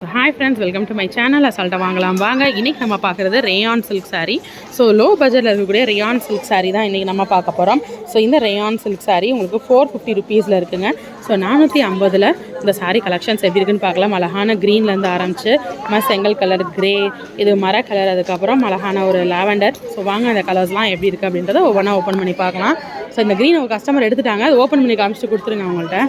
Hi friends welcome to my channel அசால்ட்டை வாங்கலாம். வாங்க இன்றைக்கி நம்ம பார்க்குறது rayon silk sari so low பட்ஜெட்டில் இருக்கக்கூடிய ரேயான் சில்க் சாரீ தான் இன்றைக்கி நம்ம பார்க்க போகிறோம் ஸோ இந்த ரேயான் சில்க் சாரீ உங்களுக்கு ஃபோர் ஃபிஃப்டி ருபீஸில் இருக்குங்க. ஸோ நானூற்றி ஐம்பதில் இந்த சாரீ கலெக்ஷன்ஸ் எப்படி இருக்குன்னு பார்க்கலாம். அழகான க்ரீன்லேருந்து ஆரம்பிச்சு ம செங்கல் கலர் கிரே இது மர கலர் அதுக்கப்புறம் அழகான ஒரு லாவெண்டர் ஸோ வாங்க இந்த கலர்ஸ்லாம் எப்படி இருக்குது அப்படின்றத ஒவ்வொன்றா ஓப்பன் பண்ணி பார்க்கலாம். ஸோ இந்த க்ரீன் ஒரு கஸ்டமர் எடுத்துட்டாங்க. அது ஓப்பன் பண்ணி காமிச்சிட்டு கொடுத்துருங்க அவங்கள்ட்ட.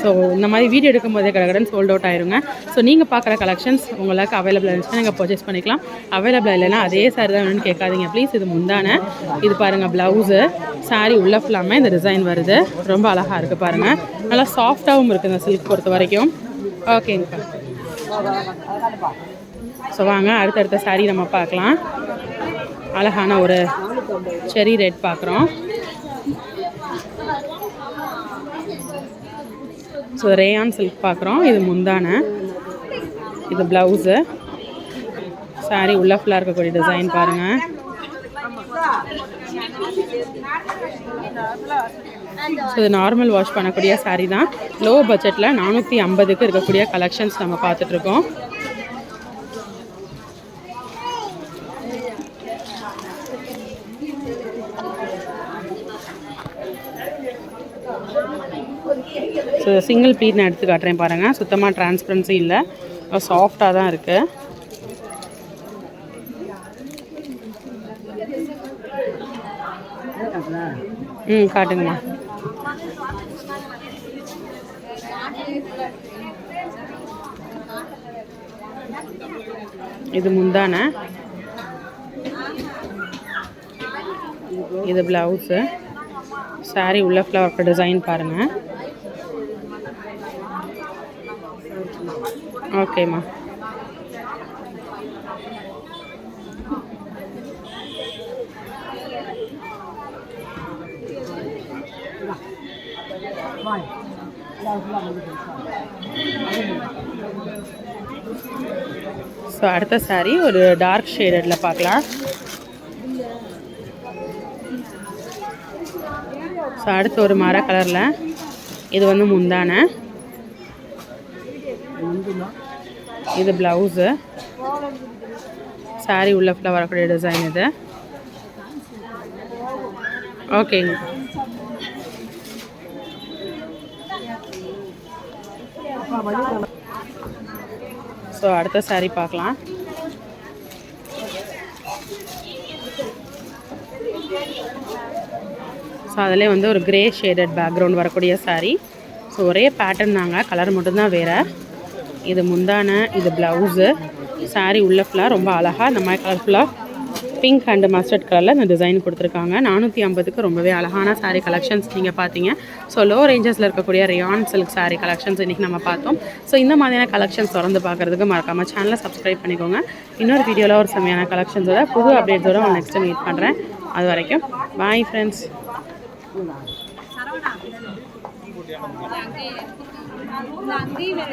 ஸோ இந்த மாதிரி வீடியோ எடுக்கும் போதே கடகடன் சோல்ட் அவுட் ஆயிருங்க. ஸோ நீங்கள் பார்க்குற கலெக்ஷன்ஸ் உங்களுக்கு அவைலபிள் இருந்துச்சுன்னா நீங்கள் பர்ச்சேஸ் பண்ணிக்கலாம். அவைலபிள் இல்லைன்னா அதே சாரி தான் வேணும்னு கேட்காதீங்க. ப்ளீஸ் இது முந்தான. இது பாருங்கள் ப்ளவுஸு சாரி உள்ள ஃபுல்லாமே இந்த டிசைன் வருது. ரொம்ப அழகாக இருக்குது பாருங்கள் நல்லா சாஃப்டாகவும் இருக்குது இந்த சில்க் பொறுத்த வரைக்கும். ஓகேங்கப்பா ஸோ வாங்க அடுத்தடுத்த சாரி நம்ம பார்க்கலாம். அழகான ஒரு செரி ரெட் பார்க்குறோம். ஸோ ரேயான் சில்க் பார்க்குறோம் இது முந்தான. இது ப்ளவுஸு சாரி உள்ள ஃபுல்லாக இருக்கக்கூடிய டிசைன் பாருங்கள் ஸோ இது நார்மல் வாஷ் பண்ணக்கூடிய சாரீ தான். லோ பட்ஜெட்டில் நானூற்றி ஐம்பதுக்கு இருக்கக்கூடிய கலெக்ஷன்ஸ் நம்ம பார்த்துட்ருக்கோம் ஸோ சிங்கிள் பீட் நான் எடுத்து காட்டுறேன் பாருங்கள் சுத்தமாக டிரான்ஸ்பரன்சி இல்லை. சாஃப்டாக தான் இருக்குது ம் காட்டுங்கம்மா. இது முந்தான. இது ப்ளவுஸு சாரி உள்ள ஃப்ளவர் டிசைன் பாருங்கள் ஓகேம்மா. ஸோ அடுத்த சாரி ஒரு டார்க் ஷேடடில் பார்க்கலாம். ஸோ அடுத்து ஒரு மர கலரில். இது வந்து முந்தான. இது ப்ளவுஸு சாரி உள்ள ஃபுல்லாக வரக்கூடிய டிசைன் இது. ஓகேங்க ஸோ அடுத்த சாரி பார்க்கலாம். ஸோ அதிலே வந்து ஒரு கிரே ஷேடட் பேக்ரவுண்ட் வரக்கூடிய சாரீ ஸோ ஒரே பேட்டர்ன் தாங்க. கலர் மட்டும்தான் வேறு. இது முந்தான இது ப்ளவுஸு சாரீ உள்ள ஃபுல்லாக ரொம்ப அழகாக இந்த மாதிரி கலர்ஃபுல்லாக பிங்க் அண்ட் மஸ்டர்ட் கலரில் இந்த டிசைன் கொடுத்துருக்காங்க. நானூற்றி ஐம்பதுக்கு ரொம்பவே அழகான சாரீ கலெக்ஷன்ஸ் நீங்கள் பார்த்தீங்க. ஸோ லோ ரேஞ்சஸில் இருக்கக்கூடிய ரியான் சில்க் சாரீ கலெக்ஷன்ஸ் இன்றைக்கி நம்ம பார்த்தோம். ஸோ இந்த மாதிரியான கலெக்ஷன்ஸ் தொடர்ந்து பார்க்குறதுக்கு மறக்காமல் சேனலை சப்ஸ்கிரைப் பண்ணிக்கோங்க. இன்னொரு வீடியோவில் ஒரு செம்மையான கலெக்ஷன்ஸோட புது அப்டேட்ஸோட நான் நெக்ஸ்ட்டு மீட் பண்ணுறேன் அது வரைக்கும் பாய் ஃப்ரெண்ட்ஸ் ਲਾਂਗੇ ਲਾਂਗੇ ਮੇਰੇ